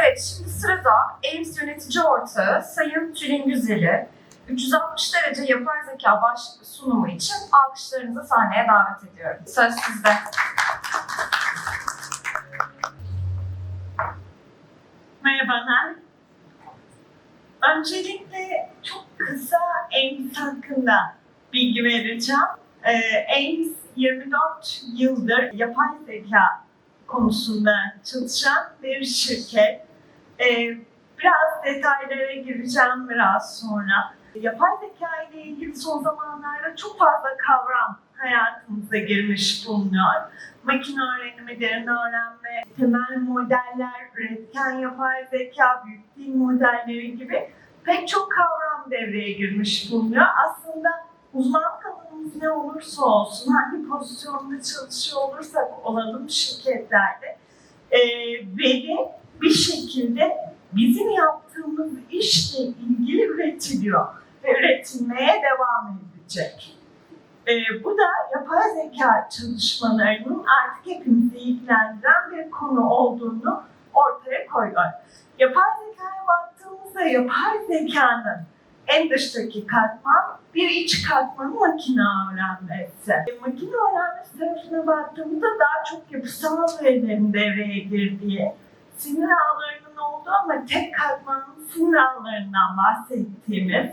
Evet, şimdi sırada Ames yönetici ortağı Sayın Tülin Güzel'i 360 derece yapay zeka başlıklı sunumu için alkışlarınızı sahneye davet ediyorum. Söz sizde. Merhabalar. Öncelikle çok kısa Ames hakkında bilgi vereceğim. Ee, Ames 24 yıldır yapay zeka konusunda çalışan bir şirket. Ee, biraz detaylara gireceğim biraz sonra. Yapay zeka ile ilgili son zamanlarda çok fazla kavram hayatımıza girmiş bulunuyor. Makine öğrenimi, derin öğrenme, temel modeller, üretken yapay zeka, büyük dil modelleri gibi pek çok kavram devreye girmiş bulunuyor. Aslında uzmanlık alanımız ne olursa olsun, hangi pozisyonda çalışıyor olursak olalım şirketlerde, e, veri bir şekilde bizim yaptığımız işle ilgili üretiliyor ve üretilmeye devam edecek. Ee, bu da yapay zeka çalışmalarının artık hepimizi ilgilendiren bir konu olduğunu ortaya koyuyor. Yapay zekaya baktığımızda yapay zekanın en dıştaki katman bir iç katmanı makine öğrenmesi. E, makine öğrenmesi tarafına baktığımızda daha çok yapısal verilerin devreye girdiği, sinir ağlarının olduğu ama tek katmanın sinir ağlarından bahsettiğimiz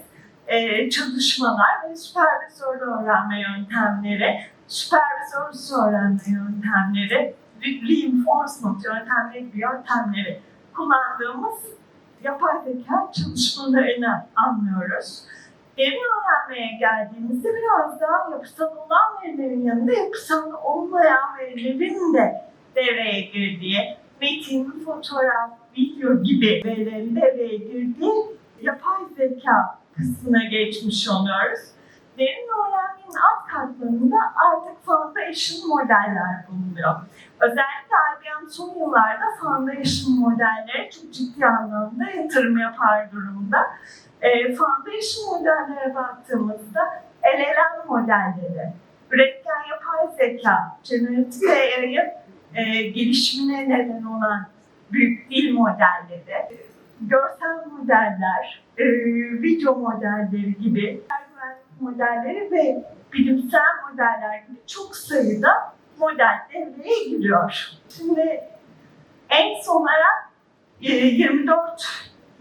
e, çalışmalar ve süpervizörlü öğrenme yöntemleri, süpervizörsüz öğrenme yöntemleri, re- reinforcement yöntemleri yöntemleri kullandığımız yapay zeka çalışmalarını anlıyoruz. Derin öğrenmeye geldiğimizde biraz daha yapısal olan verilerin yanında yapısal olmayan verilerin de devreye girdiği, metin, fotoğraf, video gibi verilerin devreye girdiği yapay zeka kısmına geçmiş oluyoruz. Derin öğrenmenin alt katmanında artık foundation modeller bulunuyor. Özellikle IBM son yıllarda foundation modellere çok ciddi anlamda yatırım yapar durumda. E, foundation modellere baktığımızda LLM modelleri, üretken yapay zeka, generatif AI'ın e, gelişimine neden olan büyük dil modelleri, görsel modeller, e, video modelleri gibi modelleri ve bilimsel modeller gibi çok sayıda model devreye giriyor. Şimdi en son olarak e, 24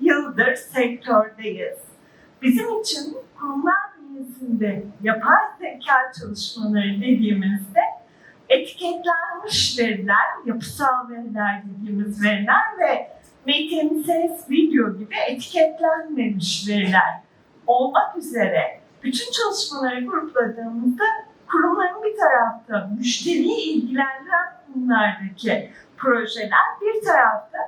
yıldır sektördeyiz. Bizim için kurumlar bünyesinde yapay zeka çalışmaları dediğimizde etiketlenmiş veriler, yapısal veriler dediğimiz veriler ve metin, ses, video gibi etiketlenmemiş veriler olmak üzere bütün çalışmaları grupladığımızda kurumların bir tarafta müşteriyi ilgilendiren konulardaki projeler, bir tarafta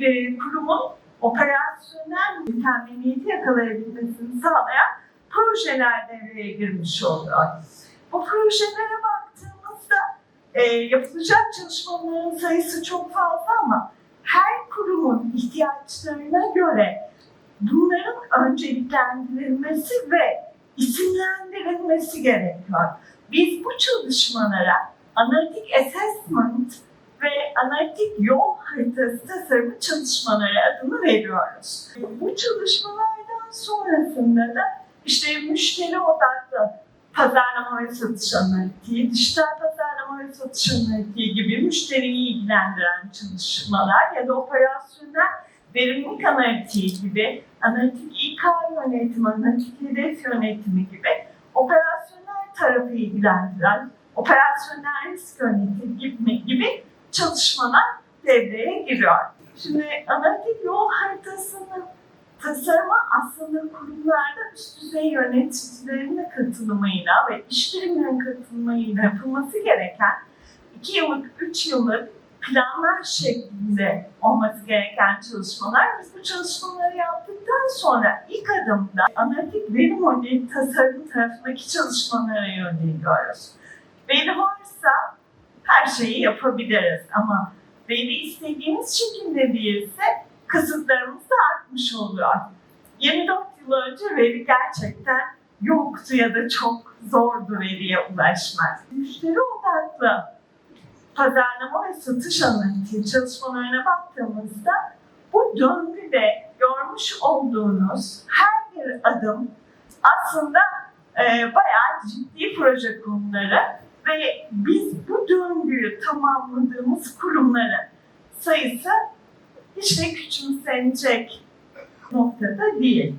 e, kurumun operasyonel mükemmeliyeti yakalayabilmesini sağlayan projeler devreye girmiş oluyor. Bu projelere baktığımızda e, yapılacak çalışmaların sayısı çok fazla ama her kurumun ihtiyaçlarına göre bunların önceliklendirilmesi ve isimlendirilmesi gerekiyor. Biz bu çalışmalara analitik assessment ve analitik yol haritası tasarımı çalışmaları adını veriyoruz. Bu çalışmalardan sonrasında da işte müşteri odaklı pazarlama ve satış analitiği, dijital pazarlama ve satış analitiği gibi müşteriyi ilgilendiren çalışmalar ya da operasyonel verimlilik analitiği gibi, analitik İK yönetimi, analitik hedef yönetimi gibi operasyonel tarafı ilgilendiren, operasyonel risk yönetimi gibi, gibi çalışmalar devreye giriyor. Şimdi analitik yol haritasını tasarıma aslında kurumlarda üst düzey yöneticilerin de katılımıyla ve işbirimlerin katılımıyla yapılması gereken 2 yıllık, 3 yıllık planlar şeklinde olması gereken çalışmalar. Biz bu çalışmaları yaptıktan sonra ilk adımda analitik veri modeli tasarım tarafındaki çalışmalara yöneliyoruz. Veri varsa her şeyi yapabiliriz ama veri istediğimiz şekilde değilse kısıtlarımız da artmış oluyor. 24 yıl önce veri gerçekten yoktu ya da çok zordu veriye ulaşmak. Müşteri odaklı pazarlama ve satış analitiği çalışmalarına baktığımızda bu döngüde görmüş olduğunuz her bir adım aslında e, bayağı ciddi proje konuları ve biz bu döngüyü tamamladığımız kurumların sayısı hiç de küçümsenecek noktada değil.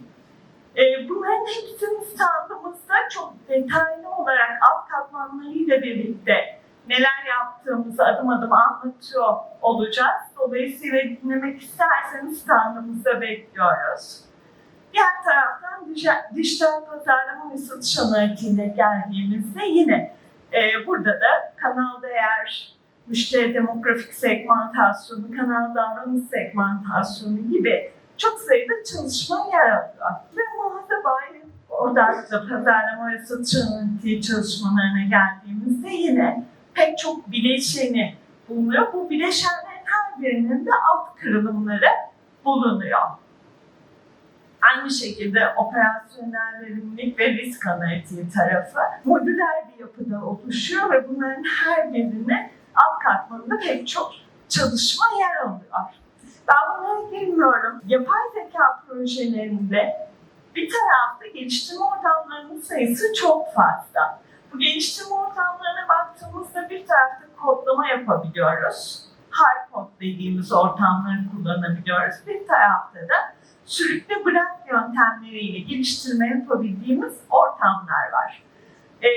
E, bunların hepsini standımızda çok detaylı olarak alt katmanlarıyla birlikte neler yaptığımızı adım adım anlatıyor olacağız. Dolayısıyla dinlemek isterseniz standımızda bekliyoruz. Diğer taraftan dijital, pazarlama ve satış analitiğine geldiğimizde yine e, burada da kanal değer, müşteri demografik segmentasyonu, kanal davranış segmentasyonu gibi çok sayıda çalışma yer alıyor. Ve muhasebe odaklı pazarlama ve satış analitiği çalışmalarına geldiğimizde yine pek çok bileşeni bulunuyor. Bu bileşenlerin her birinin de alt kırılımları bulunuyor. Aynı şekilde operasyonel verimlilik ve risk analitiği tarafı modüler bir yapıda oluşuyor ve bunların her birine alt katmanında pek çok çalışma yer alıyor. Ben bunlara girmiyorum. Yapay zeka projelerinde bir tarafta geliştirme ortamlarının sayısı çok fazla. Bu geliştirme ortamlarına baktığımızda bir tarafta kodlama yapabiliyoruz. Hard code dediğimiz ortamları kullanabiliyoruz. Bir tarafta da sürükle bırak yöntemleriyle geliştirme yapabildiğimiz ortamlar var. Ee,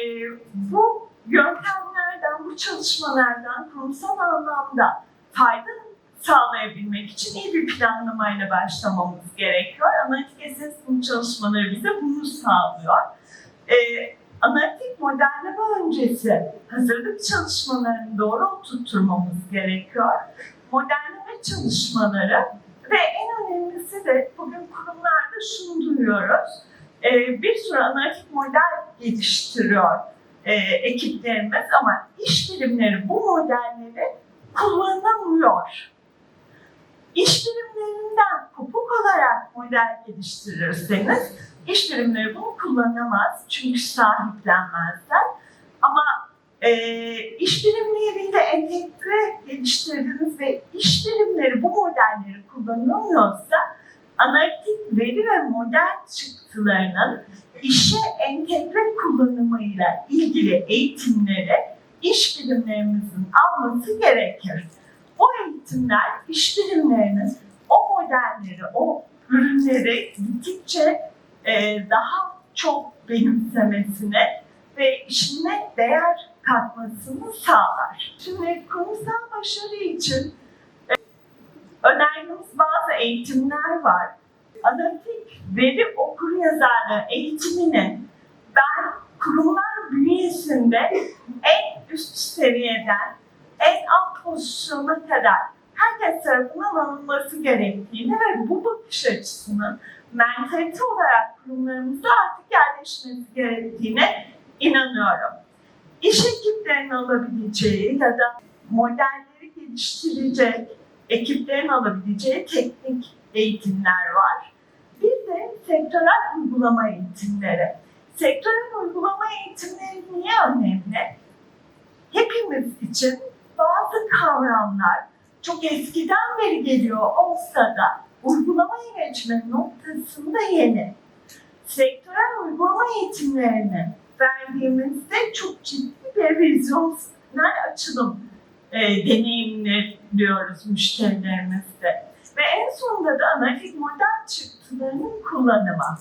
bu yöntemlerden, bu çalışmalardan kurumsal anlamda fayda sağlayabilmek için iyi bir planlamayla başlamamız gerekiyor. Analitik assessment çalışmaları bize bunu sağlıyor. Ee, analitik modelleme öncesi hazırlık çalışmalarını doğru oturtturmamız gerekiyor. Modelleme çalışmaları ve en önemlisi de bugün kurumlarda şunu duyuyoruz. Ee, bir sürü analitik model geliştiriyor e, ekiplerimiz ama iş birimleri bu modelleri kullanamıyor. İş birimlerinden kopuk olarak model geliştirirseniz iş birimleri bunu kullanamaz çünkü sahiplenmezler. Ama e, iş birimleriyle entegre geliştirdiniz ve iş birimleri bu modelleri kullanamıyorsa analitik veri ve model çıktılarının işe entegre kullanımıyla ilgili eğitimleri iş birimlerimizin alması gerekir. O eğitimler iş birimlerinin o modelleri, o ürünleri gittikçe e, daha çok benimsemesine ve işine değer katmasını sağlar. Şimdi kurumsal başarı için e, önerdiğimiz bazı eğitimler var. Analitik veri okur yazarlığı eğitiminin ben kurumlar bünyesinde en üst seviyeden en alt pozisyona kadar herkes tarafından alınması gerektiğini ve bu bakış açısının mentalite olarak kurumlarımızda artık yerleşmesi gerektiğine inanıyorum. İş ekiplerinin alabileceği ya da modelleri geliştirecek ekiplerin alabileceği teknik eğitimler var. Bir de sektörel uygulama eğitimleri. Sektörel uygulama eğitimleri niye önemli? Hepimiz için bazı kavramlar çok eskiden beri geliyor olsa da uygulamaya geçme noktasında yeni. Sektörel uygulama eğitimlerini verdiğimizde çok ciddi bir vizyonsel açılım e, deneyimliyoruz müşterilerimizde. Ve en sonunda da analitik model çıktılarının kullanımı.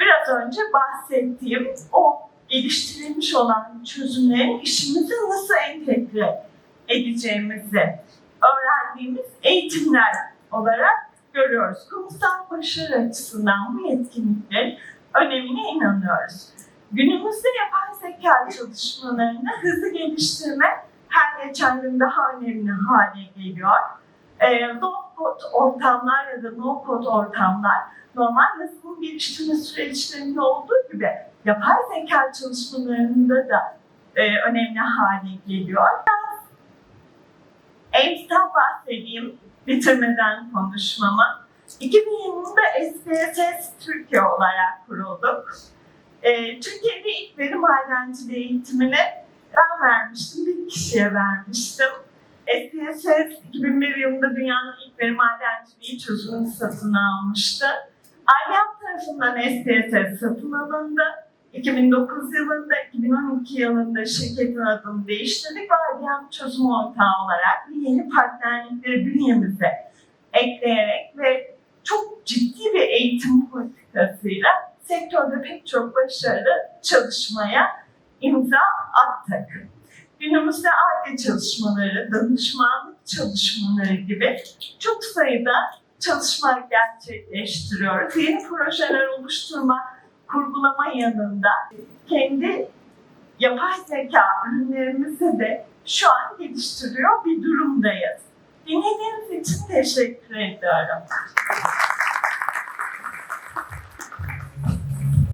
Biraz önce bahsettiğim o geliştirilmiş olan çözümlerin işimize nasıl entegre edeceğimizi öğrendiğimiz eğitimler olarak görüyoruz. Kurumsal başarı açısından bu yetkinliklerin önemine inanıyoruz. Günümüzde yapay zeka çalışmalarını hızlı geliştirme her geçen gün daha önemli hale geliyor. E, low code ortamlar ya da no code ortamlar normal yazılım geliştirme süreçlerinde olduğu gibi yapay zeka çalışmalarında da e, önemli hale geliyor. AIMS'ten bahsedeyim bitirmeden konuşmama. 2020'de SPSS Türkiye olarak kurulduk. E, Türkiye'de ilk veri madenciliği eğitimini ben vermiştim, bir kişiye vermiştim. SPSS 2001 yılında dünyanın ilk veri madenciliği çözümünü satın almıştı. IBM tarafından SPSS satın alındı. 2009 yılında, 2012 yılında şirketin adını değiştirdik ve IBM çözüm ortağı olarak yeni partnerlikleri bünyemize ekleyerek ve çok ciddi bir eğitim politikasıyla sektörde pek çok başarılı çalışmaya imza attık. Günümüzde ARGE çalışmaları, danışmanlık çalışmaları gibi çok sayıda çalışma gerçekleştiriyoruz. Yeni projeler oluşturma, kurgulama yanında kendi yapay zeka ürünlerimizi de şu an geliştiriyor bir durumdayız. Dinlediğiniz için teşekkür ediyorum.